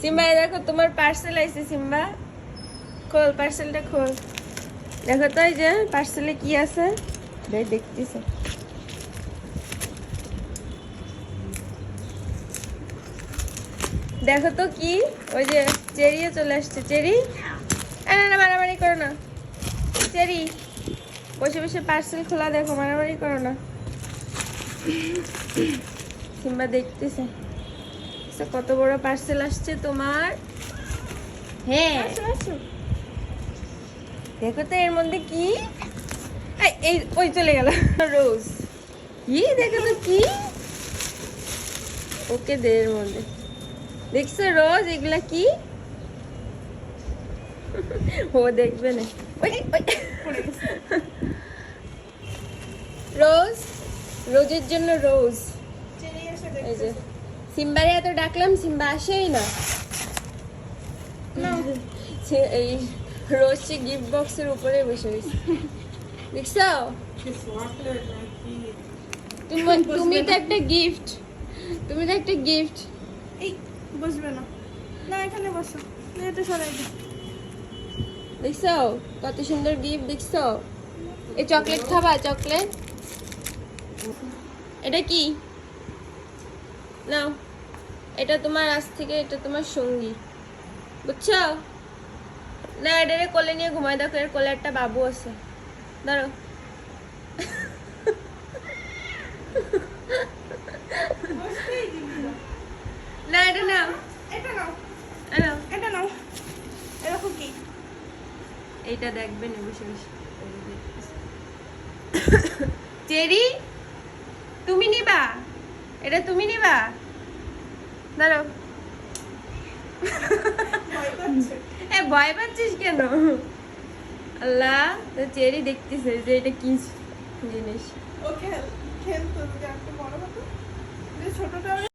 Simba দেখো তোমার parcel আইছে সিম্বা। খোল পার্সেলটা খোল। দেখো তো এই যে পার্সেলে কি আছে? দেখ, দেখতেছে। দেখো তো কি? ওই যে চেরিও চলে আসছে। চেরি? না মারামারি করো না। চেরি, বসে বসে পার্সেল খোলা, দেখো, মারামারি করো না। সিম্বা দেখতেছে। কত বড় পার্সেল আসছে তোমার? হ্যাঁ। দেখো তো এর মধ্যে কি? এই, এই ওই চলে গেল। রোজ। কি? দেখো তো কি? ওকে দে এর মধ্যে। দেখছ রোজ এগুলা কি? ও দেখবে না। ওই, ওই। রোজ? রোজের জন্য রোজ। এই যে। সিম্বারে এত ডাকলাম সিম্বা আসেই না। এই সে গিফট বক্সের উপরে বসে গেছে দেখছ? তুমি তুমি তো একটা গিফট তুমি তো একটা গিফট এই বসবে না। না এখানে বসো। এটা সরাই দিই। দেখছ? কত সুন্দর গিফট দেখছ? এই চকলেট খাবা চকলেট এটা কি? নাও। এটা তোমার আজ থেকে এটা তোমার সঙ্গী। বুঝছ? না এটারে কোলে নিয়ে ঘুমাই দেখো এর কোলে একটা বাবু আছে। ধরো। না এটা নাও। এটা নাও। এ নাও। এটা নাও। এরকম কি? এইটা দেখবেন বসে বসে। চেরি তুমি নিবা। এটা তুমি নিবা? দাঁড়াও। হ্যাঁ ভয় পাচ্ছিস কেন? আল্লাহ তো চেরি দেখতেছে যে এটা কি জিনিস। ও খেল হতো যে ছোটটা